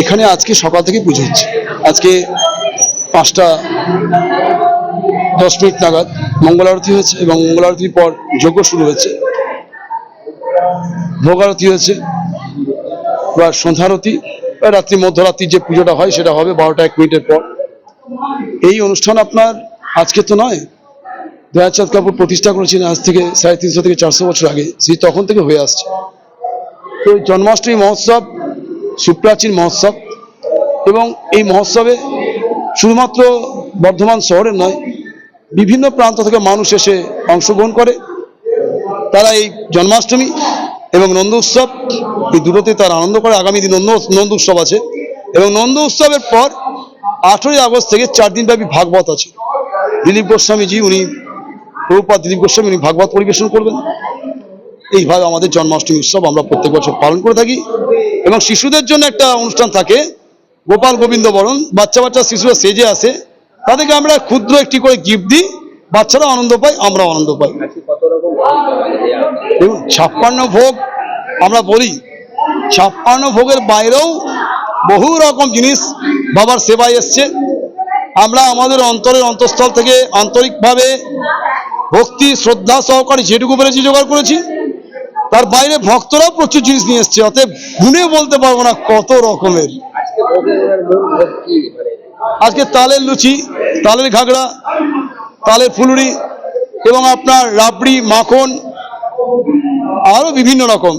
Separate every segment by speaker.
Speaker 1: এখানে আজকে সকাল থেকে পুজো হচ্ছে। আজকে পাঁচটা দশ মিনিট নাগাদ মঙ্গল আরতি হয়েছে এবং মঙ্গল আরতির পর যজ্ঞ শুরু হয়েছে। ভোগ আরতি হয়েছে। এবার সন্ধ্যারতি এবার রাত্রি মধ্যরাত্রির যে পুজোটা হয় সেটা হবে বারোটা এক মিনিটের পর। এই অনুষ্ঠান আপনার আজকে তো নয়। দয়াচাঁদ কাপুর প্রতিষ্ঠা করেছেন আজ থেকে সাড়ে তিনশো থেকে চারশো বছর আগে। সেই তখন থেকে হয়ে আসছে। তো জন্মাষ্টমী মহোৎসব সুপ্রাচীন মহোৎসব এবং এই মহোৎসবে শুধুমাত্র বর্ধমান শহরের নয়, বিভিন্ন প্রান্ত থেকে মানুষ এসে অংশগ্রহণ করে। তারা এই জন্মাষ্টমী এবং নন্দ উৎসব, এই দুটোতে তারা আনন্দ করে। আগামী দিন নন্দ নন্দ উৎসব আছে এবং নন্দ উৎসবের পর আঠেরোই আগস্ট থেকে চার দিনব্যাপী ভাগবত আছে। দিলীপ গোস্বামীজি, উনি প্রভুপাত দিলীপ গোস্বামী, উনি ভাগবত পরিবেশন করবেন। এইভাবে আমাদের জন্মাষ্টমী উৎসব আমরা প্রত্যেক বছর পালন করে থাকি। এবং শিশুদের জন্য একটা অনুষ্ঠান থাকে, গোপাল গোবিন্দ বরণ। বাচ্চা বাচ্চা শিশুরা সেজে আসে, তাদেরকে আমরা ক্ষুদ্র একটি করে গিফট দিই। বাচ্চারাও আনন্দ পায়, আমরাও আনন্দ পাই। দেখুন, ছাপ্পান্ন ভোগ আমরা বলি। ছাপ্পান্ন ভোগের বাইরেও বহু রকম জিনিস বাবার সেবায় এসছে। আমরা আমাদের অন্তরের অন্তঃস্থল থেকে আন্তরিকভাবে ভক্তি, শ্রদ্ধা সহকারে যেটুকু পেরেছি জোগাড় করেছি। তার বাইরে ভক্তরাও প্রচুর জিনিস নিয়ে এসছে, অতএব গুনে বলতে পারব না কত রকমের।
Speaker 2: আজকে
Speaker 1: তালের লুচি, তালের ঘাগড়া তালের ফুলুরি এবং আপনার রাবড়ি, মাখন, আরও বিভিন্ন রকম।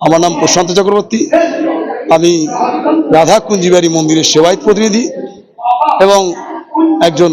Speaker 1: আমার নাম প্রশান্ত চক্রবর্তী। আমি রাধা কুঞ্জিবাড়ি মন্দিরের সেবায়ত প্রতিনিধি এবং একজন